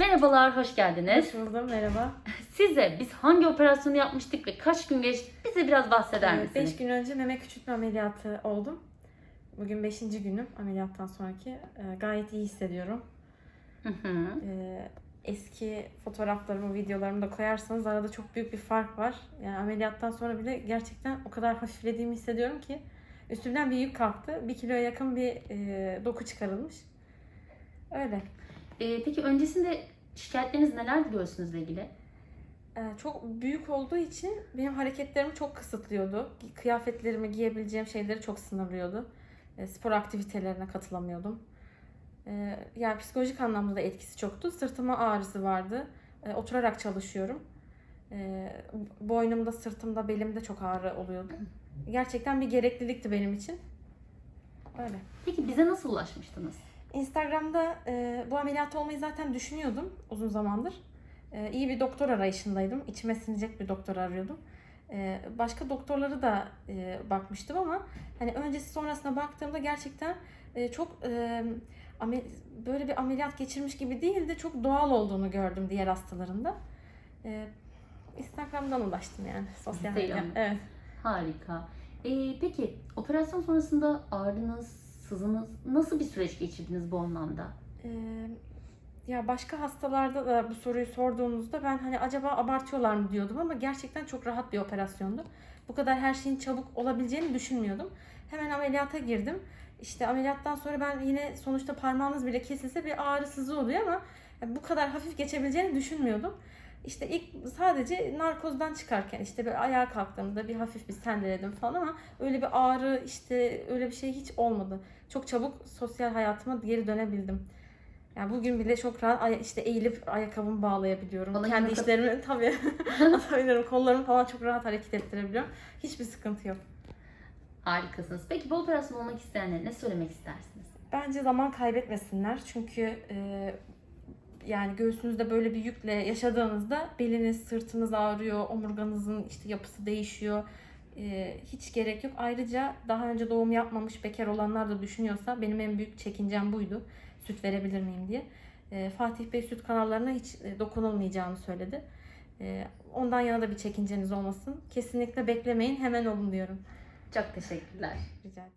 Merhabalar, hoş geldiniz. Hoş buldum, merhaba. Size biz hangi operasyonu yapmıştık ve kaç gün geçti bize biraz bahseder misiniz? beş gün önce meme küçültme ameliyatı oldum. Bugün 5. günüm ameliyattan sonraki. Ee, gayet iyi hissediyorum. Hı hı. Ee, eski fotoğraflarımı, videolarımı da koyarsanız arada çok büyük bir fark var. Yani ameliyattan sonra bile gerçekten o kadar hafiflediğimi hissediyorum ki üstümden bir yük kalktı. Bir kiloya yakın bir e, doku çıkarılmış. Öyle. Ee, peki öncesinde şikayetleriniz nelerdi göğsünüzle ilgili? Ee, çok büyük olduğu için benim hareketlerimi çok kısıtlıyordu. Kıyafetlerimi, giyebileceğim şeyleri çok sınırlıyordu. Ee, Spor aktivitelerine katılamıyordum. Ee, Yani psikolojik anlamda da etkisi çoktu. Sırtıma ağrısı vardı. Ee, Oturarak çalışıyorum. Ee, Boynumda, sırtımda, belimde çok ağrı oluyordu. Gerçekten bir gereklilikti benim için. Öyle. Peki bize nasıl ulaşmıştınız? Instagram'da e, bu ameliyat olmayı zaten düşünüyordum uzun zamandır. E, iyi bir doktor arayışındaydım. İçime sinecek bir doktor arıyordum. E, başka doktorları da e, bakmıştım ama hani öncesi sonrasına baktığımda gerçekten e, çok e, böyle bir ameliyat geçirmiş gibi değil de çok doğal olduğunu gördüm diğer hastalarında. E, Instagram'dan ulaştım yani sosyal medya. Evet. Harika. Ee, peki operasyon sonrasında ağrınız, sızınız nasıl bir süreç geçirdiniz bu anlamda? Ee, ya başka hastalarda da bu soruyu sorduğunuzda ben hani acaba abartıyorlar mı diyordum ama gerçekten çok rahat bir operasyondu. Bu kadar her şeyin çabuk olabileceğini düşünmüyordum. Hemen ameliyata girdim. İşte ameliyattan sonra ben yine sonuçta parmağınız bile kesilse bir ağrı sızı oluyor ama bu kadar hafif geçebileceğini düşünmüyordum. İşte ilk sadece narkozdan çıkarken işte bir ayağa kalktığımda bir hafif bir sendeledim falan ama öyle bir ağrı işte öyle bir şey hiç olmadı. Çok çabuk sosyal hayatıma geri dönebildim. Yani bugün bile çok rahat işte eğilip ayakkabımı bağlayabiliyorum. Bana Kendi işlerimi tabii atabiliyorum. Kollarımı falan çok rahat hareket ettirebiliyorum. Hiçbir sıkıntı yok. Harikasınız. Peki bu operasyon olmak isteyenlere ne söylemek istersiniz? Bence zaman kaybetmesinler. Çünkü e, yani göğsünüzde böyle bir yükle yaşadığınızda beliniz, sırtınız ağrıyor, omurganızın işte yapısı değişiyor. E, hiç gerek yok. Ayrıca daha önce doğum yapmamış bekar olanlar da düşünüyorsa benim en büyük çekincem buydu. Süt verebilir miyim diye. E, Fatih Bey süt kanallarına hiç e, dokunulmayacağını söyledi. E, ondan yana da bir çekinceniz olmasın. Kesinlikle beklemeyin, hemen olun diyorum. Çok teşekkürler. Rica ederim.